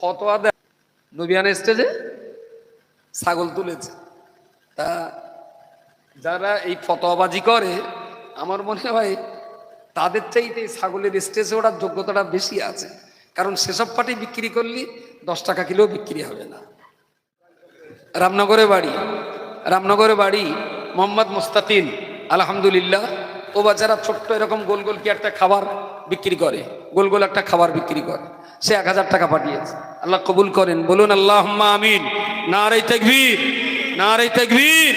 ফতোয়া দেয়। নবিয়ান স্টেজে ছাগল তুলেছে। তা যারা এই ফতোয়াবাজি করে, আমার মনে হয় তাদের চাইতে ছাগলের স্টেজে ওঠার যোগ্যতাটা বেশি আছে। কারণ সেসব পাটি বিক্রি করলে দশ টাকা কিলো বিক্রি হবে না। রামনগরে বাড়ি। রামনগরে বাড়ি, মোহাম্মদ মুস্তাকিন আলহামদুলিল্লাহ। ও বাচ্চারা ছোট্ট এরকম গোল গোল কি একটা খাবার বিক্রি করে? গোল গোল একটা খাবার বিক্রি করে। সে এক হাজার টাকা পাঠিয়েছে। আল্লাহ কবুল করেন, বলুন আল্লাহ আমিন। না রে তেকবীর। না রে তেকবীর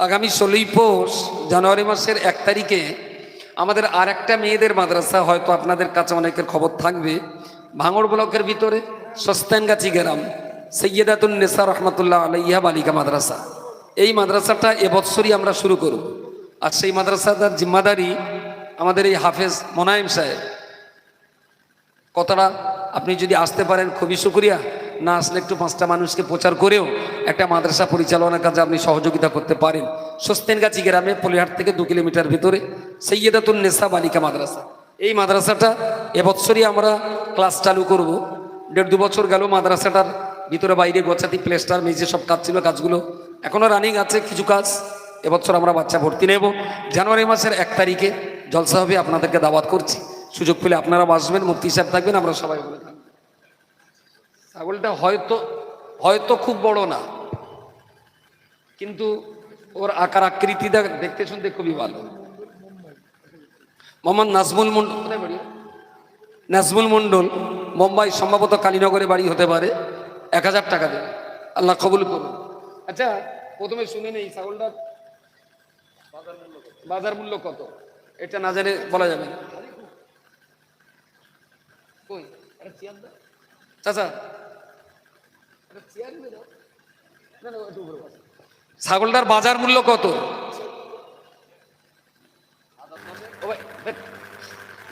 আগামী ষোলোই পৌষ জানুয়ারি মাসের এক তারিখে আমাদের আর একটা মেয়েদের মাদ্রাসা, হয়তো আপনাদের কাছে অনেকের খবর থাকবে। ভাঙড় ব্লকের ভিতরে সস্তানগাছি গ্রাম। সৈয়দাতুন নেসা রহমতুল্লাহ আলাইয়া বালিকা মাদ্রাসা। এই মাদ্রাসাটা এবৎসরই আমরা শুরু করব। আর সেই মাদ্রাসাটার জিম্মাদারি আমাদের এই হাফেজ মোনায়েম সাহেব। কথাটা আপনি যদি আসতে পারেন, খুবই শুক্রিয়া। না আসলে একটু পাঁচটা মানুষকে প্রচার করেও একটা মাদ্রাসা পরিচালনার কাজে আপনি সহযোগিতা করতে পারেন। সস্তেনগাছি গ্রামে পলিহাট থেকে দু কিলোমিটার ভিতরে সৈয়দাতুন নেসা বালিকা মাদ্রাসা। এই মাদ্রাসাটা এবছরই আমরা ক্লাস চালু করব। দেড় দু বছর গেল মাদ্রাসাটার ভিতরে বাইরে গোছাতি প্লেস্টার মেঝে সব কাজ ছিল কাজগুলো। এখনও রানিং আছে কিছু কাজ। এবছর আমরা বাচ্চা ভর্তি নেব। জানুয়ারি মাসের এক তারিখে জলসা হবে, আপনাদেরকে দাওয়াত করছি। সুযোগ পেলে আপনারা আসবেন মুক্তি সাহেব থাকবেন, আমরা সবাই বলে ছাগলটা হয়তো হয়তো খুব বড় না, কিন্তু ওর আকার আকৃতিটা দেখতে শুনতে খুবই ভালো। মোহাম্মদ নাজমুল মন্ডল নাজমুল মন্ডল, মুম্বাই, সম্ভবত কালীনগরে বাড়ি হতে পারে। এক হাজার টাকা দেবে আল্লাহ কবুল করুন। আচ্ছা প্রথমে শুনে নেই ছাগলটার বাজার মূল্য কত? এটা না জানে বলা যাবে না। চাচা। ছাগলটার বাজার মূল্য কত?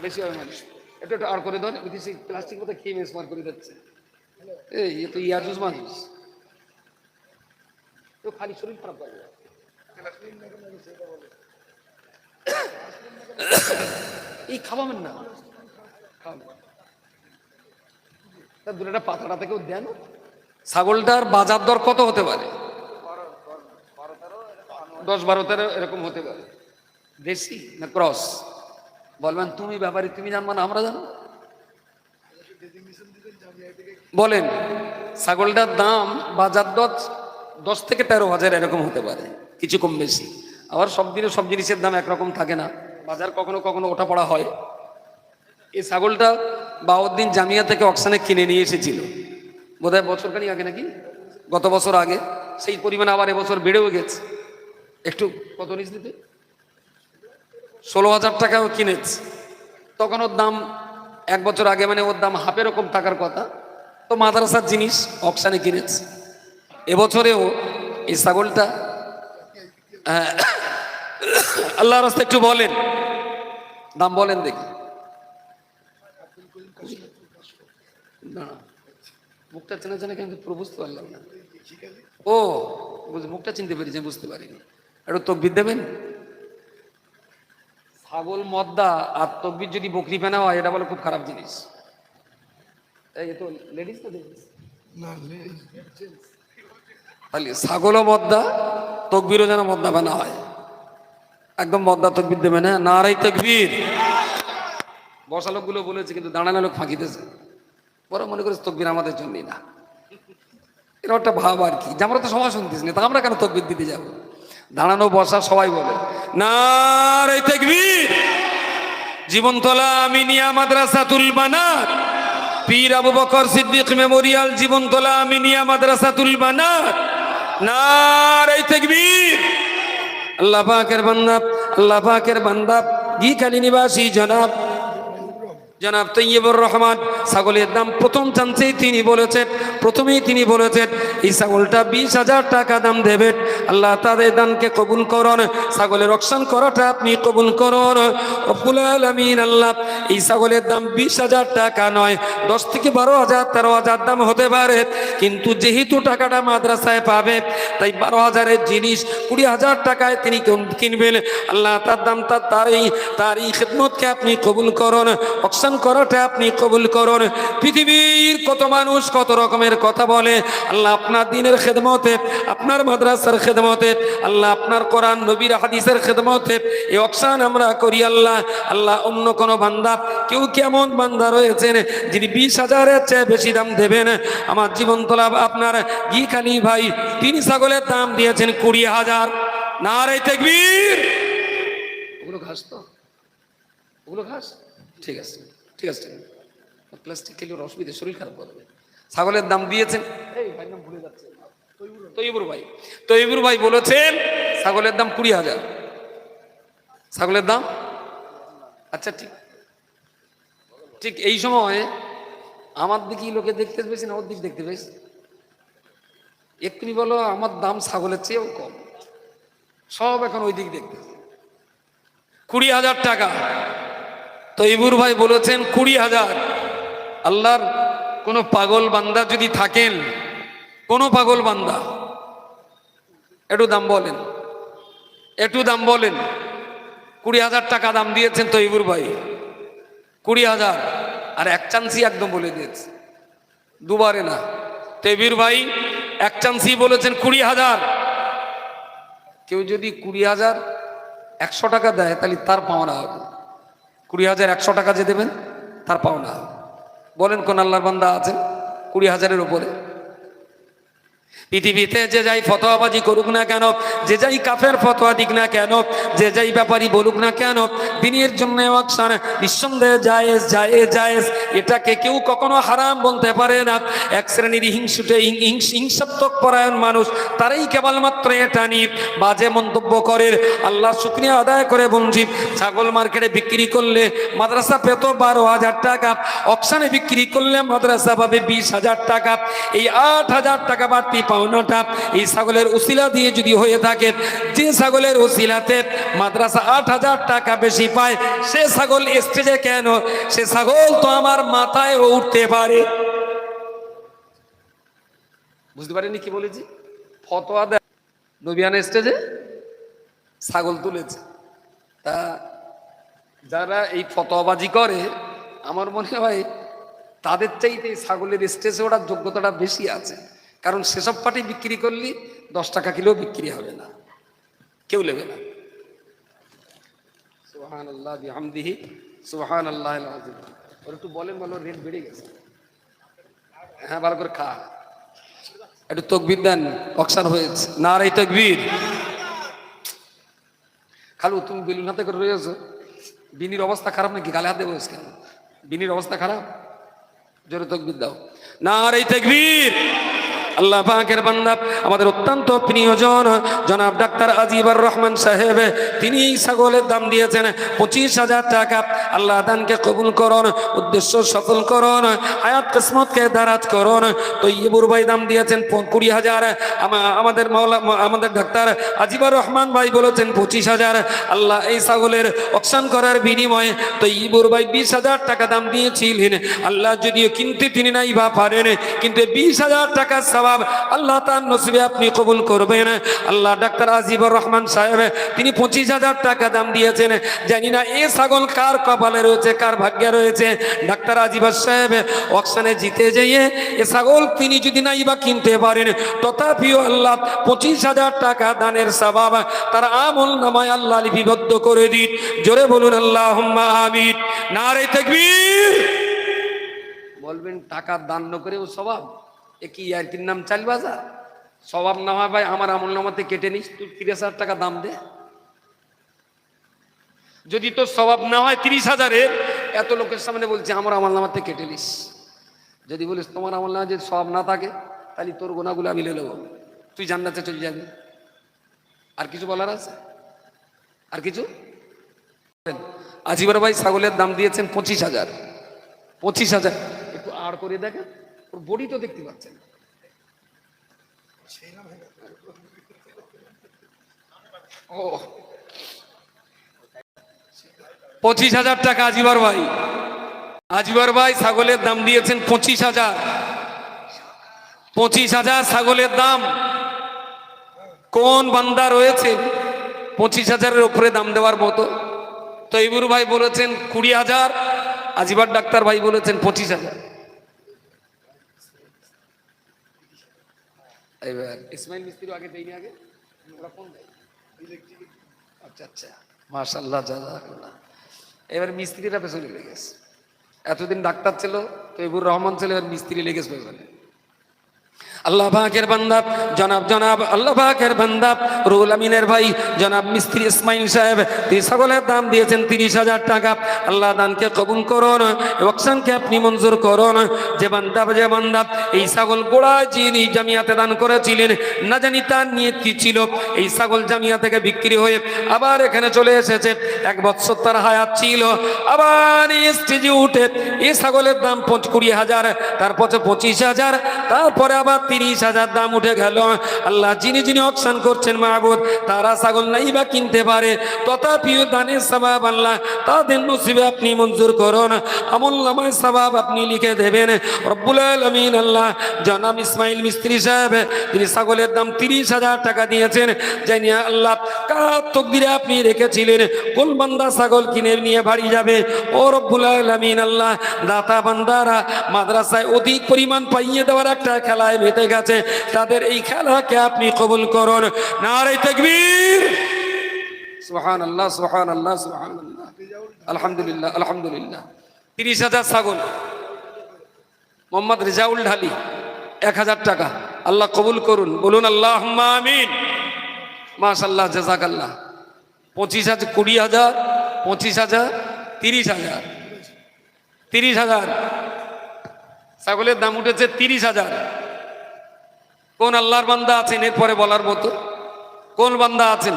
বেশি হবে মানে এটা একটু আর করে বুঝেছি প্লাস্টিক মতো খেয়ে মেস মার করে দিচ্ছে। এই, এ তো ইয়াজুজ মানুষ তো খালি শরীর খারাপ করবে এই খাওয়াবেন না। তা দুটা পাতাটা থেকেও দেন। ছাগলটার বাজার দর কত হতে পারে? দশ বারো তেরো এরকম হতে পারে। দেশি না ক্রস? বলবেন, তুমি ব্যাপারে, তুমি জানব না, আমরা জানো বলেন, ছাগলটার দাম বাজার দর দশ থেকে তেরো হাজার এরকম হতে পারে, কিছু কম বেশি। আবার সব দিনে সব জিনিসের দাম একরকম থাকে না, বাজার কখনো কখনো ওঠা পড়া হয়। এই ছাগলটা বাউদ্দিন জামিয়া থেকে অকশানে কিনে নিয়ে এসেছিল। বোধহয় বছরখানি আগে নাকি? গত বছর আগে। সেই পরিমাণে আবার এবছর বেড়েও গেছে। একটু কত নিচ দিতে? ষোলো হাজার টাকাও কিনেছে। তখন ওর দাম এক বছর আগে মানে ওর দাম হাফ এরকম টাকার কথা। তো মাদ্রাসার জিনিস অকশানে কিনেছে। এবছরেও এই ছাগলটা আহ, আল্লাহ রাস্তা একটু বলেন। দাম বলেন দেখি। না মুখটা চেনা চেনা কিন্তু পুরো বুঝতে পারলাম না। ও মুখটা চিনতে পেরেছি বুঝতে পারিনি। একটু তকবির দেবেন? ছাগল মদ্দা আর তকবির যদি বকরি ফেনা হয় এটা বলে খুব খারাপ জিনিস। এই তো লেডিস তো লেডিস তাহলে ছাগলও মদ্দা তকবিরও যেন মদ্দা বানা হয়। একদম মদ্দা তকবির দেবেন না নারাই তকবির। বসা লোকগুলো বলেছে কিন্তু দাঁড়ানো লোক ফাঁকিতেছে। বড় মনে করিস তকবির আমাদের জন্যই না। এরা একটা ভাব আর কি। যে আমরা তো সবাই শুনতেছি না তা আমরা কেন তকবির দিতে যাব? দাঁড়ানো বসা সবাই বলে নারাই তকবির জীবনতলা আমিনিয়া মাদ্রাসাতুল বানাত পীর আবু বকর সিদ্দিক মেমোরিয়াল জীবনতলা মিনিয়া মাদ্রাসাতুল বানাত নারাই তকবীর। আল্লাহ পাকের বান্দা, আল্লাহ পাকের নিবাসী জনাব। জনাব তৈয়বুর রহমান, ছাগলের দাম প্রথম চান্সেই তিনি বলেছেন, প্রথমেই তিনি বলেছেন এই ছাগলটা বিশ হাজার টাকা দাম দেবেন আল্লাহ তাদের দানকে কবুল করুন, ছাগলের রক্ষণ করাটা আপনি কবুল করুন। আলামিন আল্লাহ, এই ছাগলের দাম বিশ হাজার টাকা নয়, দশ থেকে বারো হাজার, তেরো হাজার দাম হতে পারে, কিন্তু যেহেতু টাকাটা মাদ্রাসায় পাবে, তাই বারো হাজারের জিনিস কুড়ি হাজার টাকায় তিনি কিনবেন, আল্লাহ তার দাম তার তার এই তার এই খেদমতকে আপনি কবুল করন। করুন অকশন করাটা আপনি কবুল করুন। পৃথিবীর কত মানুষ কত রকমের কথা বলে, আল্লাহ আপনার দিনের খেদমতে, আপনার মাদ্রাসার খেদমতে, আল্লাহ আপনার কোরআন, নবীর হাদিসের খেদমতে, এই অকশান আমরা করি আল্লাহ। আল্লাহ অন্য কোনো বান্দা, কেউ কেমন বান্দা রয়েছেন যিনি বিশ হাজারের চেয়ে বেশি দাম দেবেন? আমার জীবন তোলা আপনার গি খালি ভাই, তিনি ছাগলের দাম দিয়েছেন কুড়ি হাজার। না রে তেকবীর। ওগুলো ঘাস তো? ওগুলো ঘাস? ঠিক আছে। ঠিক আছে প্লাস্টিক খেলে ওর অসুবিধা শরীর খারাপ করবে ছাগলের দাম দিয়েছেন। এই ভাই নাম ভুলে যাচ্ছে। তৈবুর ভাই। তৈবুর ভাই। বলেছেন ছাগলের দাম কুড়ি হাজার। ছাগলের দাম? আচ্ছা ঠিক। ঠিক এই সময় আমার দিকেই লোকে দেখতে পেয়েছি না ওর দিক দেখতে পেয়েছি এক্ষুনি বলো আমার দাম ছাগলের চেয়েও কম। সব এখন ওই দিক দেখতে কুড়ি হাজার টাকা। তো ইবুর ভাই বলেছেন, কুড়ি হাজার। আল্লাহর কোনো পাগল বান্দা যদি থাকেন, কোনো পাগল বান্দা, একটু দাম বলেন, একটু দাম বলেন। কুড়ি হাজার টাকা দাম দিয়েছেন তো ইবুর ভাই। কুড়ি হাজার। আর এক চান্সই একদম বলে দিয়েছে। দুবারে না। তেবির ভাই এক চান্সই বলেছেন কুড়ি হাজার। কেউ যদি কুড়ি হাজার একশো টাকা দেয়, তাহলে তার পাওনা হবে। কুড়ি হাজার একশো টাকা যে দেবেন, তার পাওনা। বলেন কোন আল্লাহর বান্দা আছেন কুড়ি হাজারের উপরে। পৃথিবীতে যে যাই ফতোয়াবাজি করুক না কেন, যে যাই কাফের ফতোয়া দিক না কেন, যে যাই ব্যাপারী বলুক না কেন দিনের জন্য নিঃসন্দেহে জায়েজ জায়েজ জায়েজ। এটাকে কেউ কখনো হারাম বলতে পারে না। এক শ্রেণির হিংসুটে হিংসাত্মক পরায়ণ মানুষ, তারাই কেবলমাত্র এটা নিয়ে বাজে মন্তব্য করে। আল্লাহ শুক্রিয়া আদায় করে বলছি ছাগল মার্কেটে বিক্রি করলে মাদ্রাসা পেত বারো হাজার টাকা, অকশানে বিক্রি করলে মাদ্রাসা পাবে বিশ হাজার টাকা। এই আট হাজার টাকা বাড়তি পাওনাটা এই ছাগলের উসিলা দিয়ে যদি হয়ে থাকে, যে ছাগলের উসিলাতে মাদ্রাসা আট হাজার টাকা বেশি পায়, সে ছাগল স্টেজে কেন? সে ছাগল তো আমার মাথায় উঠতে পারে। বুঝতে পারেনি কি বলেছি? ফতোয়া দেয়। নবিয়ানা স্টেজে ছাগল তুলেছে। তা যারা এই ফতোয়াবাজি করে, আমার মনে হয় তাদের চাইতে ছাগলের স্টেজে ওঠার যোগ্যতাটা বেশি আছে। কারণ সেসব পাটি বিক্রি করলে দশ টাকা কিলো বিক্রি হবে না। কেউ নেবে না। সুহান আল্লাহ বিহামদিহি সুহান আল্লাহ ওর একটু বলেন বলো রেট বেড়ে গেছে। হ্যাঁ ভালো করে খা। একটু তকবির দেন অকসান হয়েছে। না রে তকবির। খালু, তুমি বেলুন হাতে করে রয়েছো। বিনির অবস্থা খারাপ নাকি? গালে হাতে বসে কেন বিনির অবস্থা খারাপ? জোরে তকবির দাও। না রে তকবীর। আল্লাহ পাকের বান্দা, আমাদের অত্যন্ত প্রিয়জন, জনাব ডাক্তার আজিবর রহমান সাহেব তিনি ছাগলের দাম দিয়েছেন পঁচিশ হাজার টাকা। আল্লাহ দানকে কবুল করুন, উদ্দেশ্য সফল করুন, হায়াত কিসমতকে দারাজ করুন তো ইবুর ভাই দাম দিয়েছেন কুড়ি হাজার। আমাদের মাওলা আমাদের ডাক্তার আজিবর রহমান ভাই বলেছেন পঁচিশ হাজার। আল্লাহ এই ছাগলের অকশান করার বিনিময়ে তো ইবুর ভাই বিশ হাজার টাকা দাম দিয়েছিলেন। আল্লাহ যদিও কিনতে তিনি নাই বা পারেন, কিন্তু বিশ হাজার টাকা সবাব আল্লাহ তার নসিবে আপনি কবুল করবেন। আল্লাহ ডাক্তার আজিবর রহমান সাহেব, তিনি পঁচিশ হাজার টাকা দাম দিয়েছেন। জানি না এ ছাগল কার কপালে রয়েছে, কার ভাগ্যে রয়েছে। ডাক্তার আজিবর সাহেব, অকশানে জিতে যেয়ে এ ছাগল তিনি যদি নাই বা কিনতে পারেন, তথাপিও আল্লাহ পঁচিশ হাজার টাকা দানের সবাব তার আমল নামায় আল্লাহ লিপিবদ্ধ করে দিন। জোরে বলুন আল্লাহ আমিন। নারে তাকবীর বলবেন, টাকা দান ন করেও স্বভাব। এ কি নাম চাল স্বভাব না হয় ভাই, আমার আমল নামাতে কেটে নিস, তুই তিরিশ হাজার টাকা দাম দে। যদি তোর স্বভাব না হয় তিরিশ হাজারের এত লোকের সামনে বলছে, আমার আমল নামাতে কেটে নিস। যদি বলিস, তোমার আমল নামা যদি স্বভাব না থাকে, তাহলে তোর গোনাগুলো আমি নেব। তুই জান্নাতে চলে যাবি। আর কিছু বলার আছে? আর কিছু? আজিবার ভাই ছাগলের দাম দিয়েছেন পঁচিশ হাজার। পঁচিশ হাজার। একটু আড় করে দেখেন। ওর বডি তো দেখতে পাচ্ছেন। ও। পঁচিশ হাজার টাকা আজিবার ভাই। আজিবার ভাই ছাগলের দাম দিয়েছেন পঁচিশ হাজার। পঁচিশ হাজার ছাগলের দাম। কোন বান্দা রয়েছে পঁচিশ হাজারের উপরে দাম দেওয়ার মতো? তৈবুর ভাই বলেছেন কুড়ি হাজার, আজিবার ডাক্তার ভাই বলেছেন পঁচিশ হাজার। এবার ইসমাইল মিস্ত্রি আগে দেয়নি আগে? ওরা কোন দেয়। আচ্ছা আচ্ছা। মার্শাল্লাহ জাজাকাল্লাহ। এবার মিস্ত্রিরা পেছনে লেগেছে এতদিন ডাক্তার ছিল তৈবুর রহমান ছিল এবার মিস্ত্রি লেগেছে পেছনে। আল্লাহ পাকের বান্দা, জনাব জনাব, আল্লাহ পাকের বান্দা রুল আমিনের ভাই, জনাব মিস্ত্রি ইসমাইল সাহেব, তিনি ছাগলের দাম দিয়েছেন তিরিশ হাজার টাকা। আল্লাহ দানকে কবুল করুন ওকসানকে আপনি মঞ্জুর করুন। যে বান্দা যে বান্দা, এই ছাগল গোড়ায় যিনি জামিয়াতে দান করেছিলেন, না জানি তার নিয়ত কি ছিল, এই ছাগল জামিয়া থেকে বিক্রি হয়ে আবার এখানে চলে এসেছে। এক বৎসর তার হায়াত ছিল, আবার স্টেজে উঠে এই ছাগলের দাম পঁচ- কুড়ি হাজার, তারপর পঁচিশ হাজার, তারপরে আবার তিরিশ হাজার দাম উঠে গেল। আল্লাহ যিনি যিনি অকশান করছেন মাহবুদ তারা ছাগল নাই বা কিনতে পারে। তথাপিও দানের সবাব আল্লাহ, তাদের নসিবে আপনি মঞ্জুর করুন। আমল নামায় সবাব আপনি লিখে দেবেন। রব্বুল আলমিন আল্লাহ জনাব ইসমাইল মিস্ত্রি সাহেব, তিনি ছাগলের দাম তিরিশ হাজার টাকা দিয়েছেন। জানি আল্লাহ, কার আপনি রেখেছিলেন? কোন বান্দা ছাগল কিনে নিয়ে বাড়ি যাবে? ও রব্বুল আলমিন আল্লাহ, দাতা বান্দারা মাদ্রাসায় অধিক পরিমাণ পাইয়ে দেওয়ার একটা খেলায় মেতে গেছে। তাদের এই খেলাকে আপনি কবুল করুন। নারে তকবীর। সুহান আল্লাহ সুহান আল্লাহ সুহান আল্লাহ আলহামদুলিল্লাহ আলহামদুলিল্লাহ। তিরিশ হাজার ছাগল। মোহাম্মদ রেজাউল ঢালি এক হাজার টাকা। আল্লাহ কবুল করুন। বলুন আল্লাহ আমিন। মাশাল্লাহ জাজাক আল্লাহ পঁচিশ হাজার কুড়ি হাজার পঁচিশ হাজার তিরিশ হাজার। তিরিশ হাজার। ছাগলের দাম উঠেছে তিরিশ হাজার। কোন আল্লাহর বান্দা আছেন এরপরে বলার মতো? কোন বান্দা আছেন?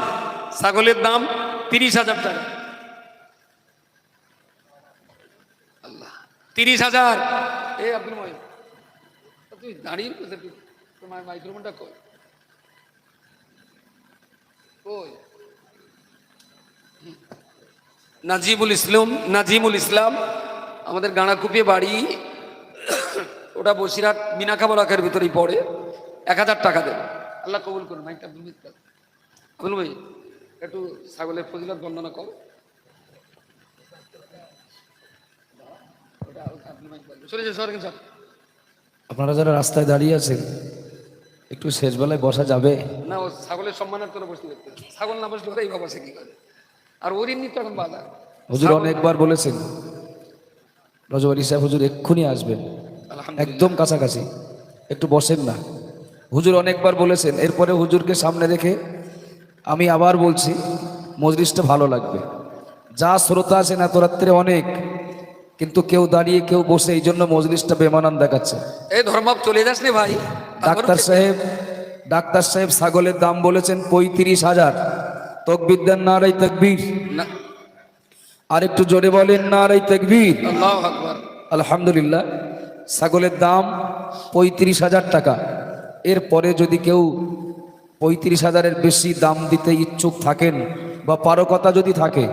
ছাগলের দাম তিরিশ হাজার টাকা। আল্লাহ, তিরিশ হাজার। এ আব্দুল তুই দাঁড়িয়ে তোমার মাইক্রোফোনটা কই কই? নাজিবুল ইসলাম, নাজিমুল ইসলাম, আমাদের গাঁড়াকুপিয়ে বাড়ি, ওটা বসিরহাট মিনাখা বলাকের ভিতরেই পড়ে। এক হাজার টাকা দেবে। আল্লাহ কবুল করুন মাইকটা মিত আব্দুল ভাই একটু ছাগলের ফজিলত বর্ণনা করো। আপনারা যারা রাস্তায় দাঁড়িয়ে আছেন একটু শেষবেলায় বসা যাবে। না ও ছাগলের সম্মানার্থে বসতে দেখতে ছাগল না বসলে ওরাই বাবা সে কি করে? আর ওর এমনি তো এখন বাধা। হুজুর অনেকবার বলেছেন রজব আলী সাহেব হুজুর এক্ষুনি আসবেন। একদম কাছাকাছি। একটু বসেন না। হুজুর অনেকবার বলেছেন এরপরে হুজুরকে সামনে রেখে আমি আবার বলছি মজলিসটা ভালো লাগবে। যা শ্রোতা আছেন এত রাত্রে অনেক কিন্তু কেউ দাঁড়িয়ে কেউ বসে এই জন্য মজলিসটা বেমানান দেখাচ্ছে। এই ধর্মাপ চলে যাস নে ভাই? ডাক্তার সাহেব ডাক্তার সাহেব ছাগলের দাম বলেছেন পঁয়ত্রিশ হাজার। তকবিদ্যার নারাই তকবীর। না। আর একটু জোরে বলেন নারাই তকবীর। আল্লাহ আকবার। আলহামদুলিল্লাহ ছাগলের দাম পঁয়ত্রিশ হাজার টাকা। এরপরে যদি কেউ পঁয়ত্রিশ হাজারের বেশি দাম দিতে ইচ্ছুক থাকেন বা পারকতা যদি থাকে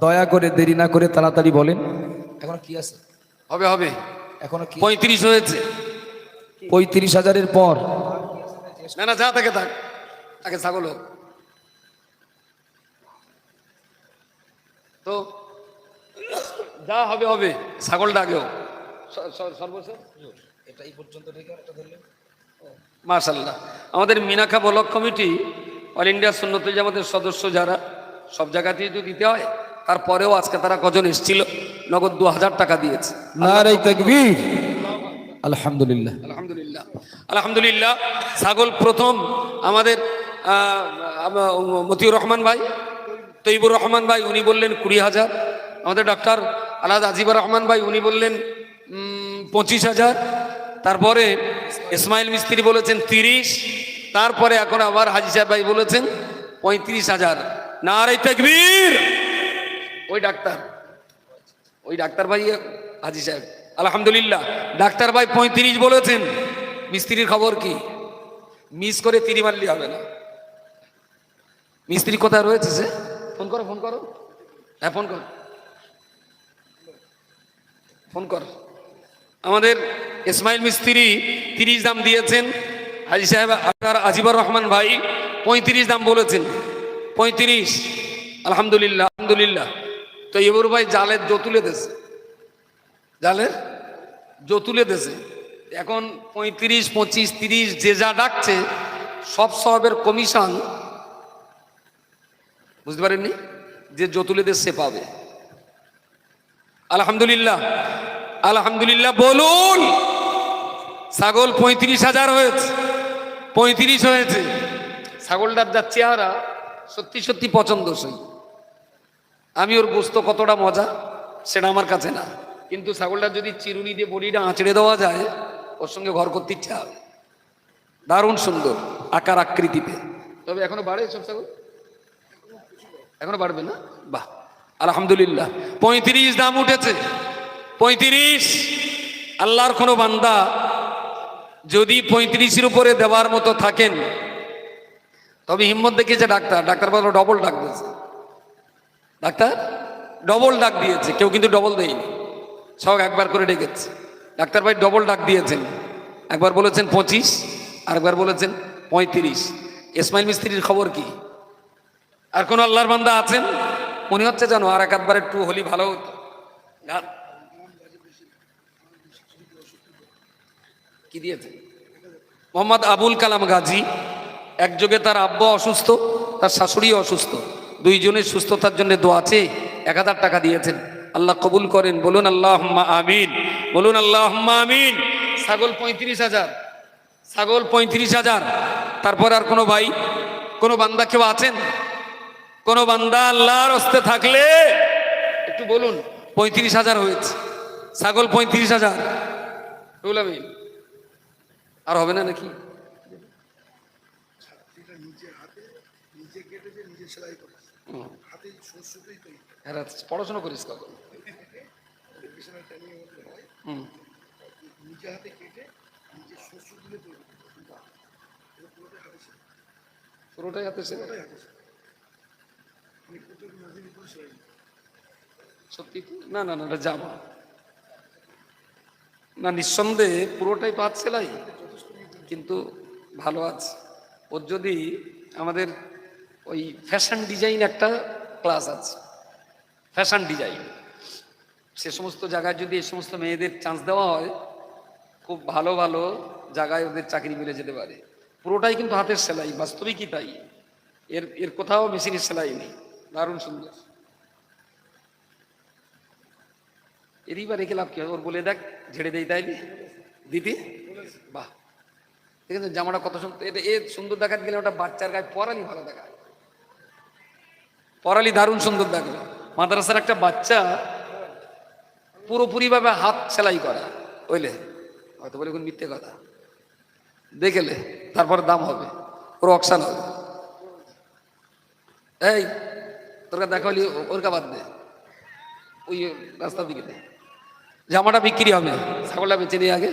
দয়া করে দেরি না করে তাড়াতাড়ি বলেন। এখন কি আছে? হবে হবে। এখনও কি পঁয়ত্রিশ হয়েছে। পঁয়ত্রিশ হাজারের পর। না না যা থাকে থাক। তাকে ছাগল হোক। তো যা হবে হবে। ছাগলটা আগে হোক। স- স- সর্বশেষ? এটাই পর্যন্ত রেখে একটা ধরলেন। মার্শাল্লাহ আমাদের Minakha block committee all India Sunnatul জামাতের সদস্য যারা সব জায়গাতেই তো দিতে হয়। তারপরেও আজকে তারা কজন এসেছিল? নগদ দু হাজার টাকা দিয়েছে। আলহামদুলিল্লাহ। আলহামদুলিল্লাহ। আলহামদুলিল্লাহ ছাগল প্রথম আমাদের মতিউর রহমান ভাই তৈবুর রহমান ভাই উনি বললেন কুড়ি হাজার। আমাদের ডক্টর আলাদ আজিবুর রহমান ভাই উনি বললেন পঁচিশ হাজার। তারপরে ইসমাইল মিস্ত্রি বলেছেন তিরিশ, তারপরে এখন আবার হাজি সাহেব ভাই বলেছেন পঁয়ত্রিশ হাজার। না রে তকবীর? ওই ডাক্তার ওই ডাক্তার ভাই, হাজি সাহেব। আলহামদুলিল্লাহ, ডাক্তার ভাই পঁয়ত্রিশ বলেছেন। মিস্ত্রির খবর কি? মিস করে তিরি মারলি হবে না। মিস্ত্রি কোথায় রয়েছে সে? ফোন করো ফোন করো। হ্যাঁ ফোন কর। ফোন কর। আমাদের ইসমাইল মিস্ত্রি তিরিশ দাম দিয়েছেন। হাজি সাহেব, আপনার আজিবর রহমান ভাই পঁয়ত্রিশ দাম বলেছেন। পঁয়ত্রিশ। আলহামদুলিল্লাহ আলহামদুলিল্লাহ। তো এবর ভাই জালের জতুলে দেশে জালের? জতুলে দেশে এখন পঁয়ত্রিশ, পঁচিশ, তিরিশ, যে যা ডাকছে, সব সবের কমিশন, বুঝতে পারেননি? যে জতুলে দেশ পাবে। আলহামদুলিল্লাহ। আলহামদুলিল্লাহ, বলুন। ছাগল পঁয়ত্রিশ হাজার হয়েছে। পঁয়ত্রিশ হয়েছে। ছাগলটার যা চেহারা, সত্যি সত্যি পছন্দসই। আমি ওর গোস্ত কতটা মজা, সেটা আমার কাছে না। কিন্তু ছাগলটা যদি চিরুনি দিয়ে বড়িটা আঁচড়ে দেওয়া যায়, ওর সঙ্গে ঘর করতে ইচ্ছা হবে। দারুণ সুন্দর, আকার আকৃতিতে তবে এখনও বাড়ে সব ছাগল? এখনও বাড়বে না? বাহ, আলহামদুলিল্লাহ। পঁয়ত্রিশ দাম উঠেছে। পঁয়ত্রিশ। আল্লাহর কোনো বান্দা যদি পঁয়ত্রিশের উপরে দেওয়ার মতো থাকেন, তবে হিম্মত দেখিয়েছে ডাক্তার। ডাক্তার বলো ডবল ডাক দিয়েছে। ডাক্তার ডবল ডাক দিয়েছে। কেউ কিন্তু ডবল দেয়নি। সব একবার করে ডেকেছে ডাক্তার ভাই ডবল ডাক দিয়েছেন। একবার বলেছেন পঁচিশ, আরেকবার বলেছেন পঁয়ত্রিশ। ইসমাইল মিস্ত্রির খবর কি? আর কোন আল্লাহর বান্দা আছেন? মনে হচ্ছে জানো আর এক আধবার একটু হলি ভালো হতো। কি দিয়েছে? মোহাম্মদ আবুল কালাম গাজী, একযোগে তার আব্বা অসুস্থ, তার শাশুড়ি অসুস্থ, দুইজনের সুস্থতার জন্য দোয়া আছে এক হাজার টাকা দিয়েছেন। আল্লাহ কবুল করেন, বলুন আল্লাহ আমিন, বলুন আল্লাহ আমিন। ছাগল পঁয়ত্রিশ হাজার, ছাগল পঁয়ত্রিশ হাজার। তারপর আর কোনো ভাই, কোনো বান্দা কেউ আছেন? কোনো বান্দা আল্লাহর হস্তে থাকলে? একটু বলুন, পঁয়ত্রিশ হাজার হয়েছে, ছাগল পঁয়ত্রিশ হাজার। রুল আর হবে না নাকি? পড়াশোনা করিস কখন? পুরোটাই হাতে সেলাই। সত্যি? না না না যাব। না নিঃসন্দেহে পুরোটাই পাঁচ সেলাই? কিন্তু ভালো আছে। ওর যদি আমাদের ওই ফ্যাশন ডিজাইন একটা ক্লাস আছে। ফ্যাশন ডিজাইন সে সমস্ত জায়গায় যদি এই সমস্ত মেয়েদের চান্স দেওয়া হয়, খুব ভালো ভালো জায়গায় ওদের চাকরি মিলে যেতে পারে। পুরোটাই কিন্তু হাতের সেলাই, বাস্তবিকই তাই। এর এর কোথাও মেশিনের সেলাই নেই। দারুণ সুন্দর। এরই বা রেখে লাভ কি? ওর বলে দেখ, ঝেড়ে দেই তাইলে। দিদি বাহ। ঠিক আছে জামাটা কত সুন্দর? এটা এ সুন্দর দেখাতে গেলে ওটা বাচ্চার গায়ে পরালি ভালো দেখায়। পরালি দারুণ সুন্দর দেখবে মাদ্রাসার একটা বাচ্চা পুরোপুরিভাবে হাত সেলাই করা ওইলে হয়তো বলে কোন মিথ্যে কথা। দেখেলে তারপর দাম হবে, ওর অকশান হবে। এই, তোর দেখা হলি ওর কা বাদ দে। ওই রাস্তার দিকে জামাটা বিক্রি হবে, ছাগলটা বেচে নিয়ে আগে,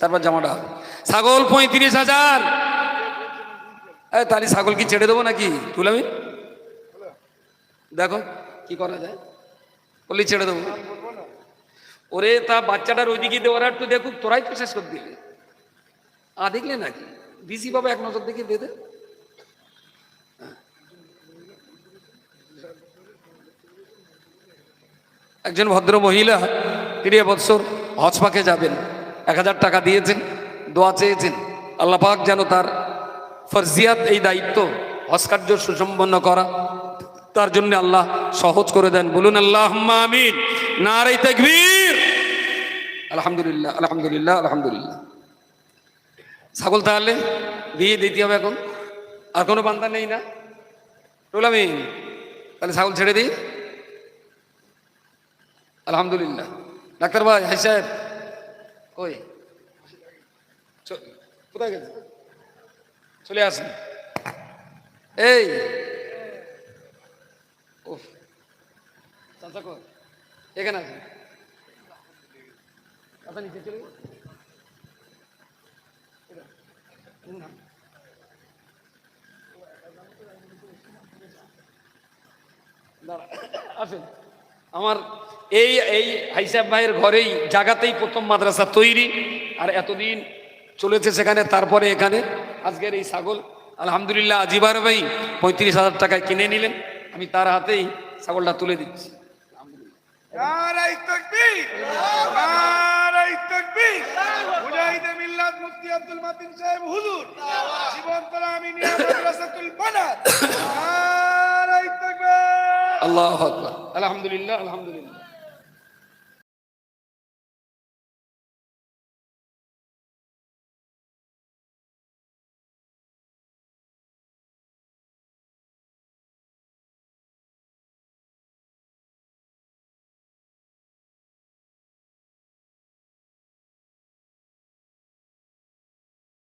তারপর জামাটা হবে। ছাগল পঁয়ত্রিশ হাজার। তাহলে ছাগল কি ছেড়ে দেবো নাকি? তুলামি? দেখো, কি করা যায়? বললি ছেড়ে দেবো। ওরে, তা বাচ্চাটার ওইদিকে দেওয়ার একটু দেখুক, তোরাই তো শেষ করে দিলে। আ, দেখলে নাকি? দিছি বাবা এক নজর দেখে দে একজন ভদ্র মহিলা তিরিয়ে বৎসর হজ পাকে যাবেন। এক হাজার টাকা দিয়েছেন। দোয়া চেয়েছেন। আল্লাহ পাক যেন তার ফরজিয়াত এই দায়িত্ব হজ কার্য সুসম্পন্ন করা, তার জন্য আল্লাহ সহজ করে দেন। বলুন আল্লাহ আমিন। নারাই তাকবীর। আলহামদুলিল্লাহ আলহামদুলিল্লাহ আলহামদুলিল্লাহ। ছাগল তাহলে দিয়ে দিতে হবে এখন। আর কোনো বান্দা নেই না? রুলামিন তাহলে ছাগল ছেড়ে দিই। আলহামদুলিল্লাহ। ডাক্তার ভাই, হাই সাহেব। চ- কোথায় গেছে? চলে আসেন। এই! এখানে নিচে চলে আমার এই এই হাইসাব ভাইয়ের ঘরেই জায়গাতেই প্রথম মাদ্রাসা তৈরি, আর এতদিন চলেছে সেখানে তারপরে এখানে। আজকের এই ছাগল আলহামদুলিল্লাহ আজিবার ভাই পঁয়ত্রিশ হাজার টাকায় কিনে নিলেন। আমি তার হাতেই ছাগলটা তুলে দিচ্ছি। আলহামদুলিল্লাহ আলহামদুলিল্লাহ।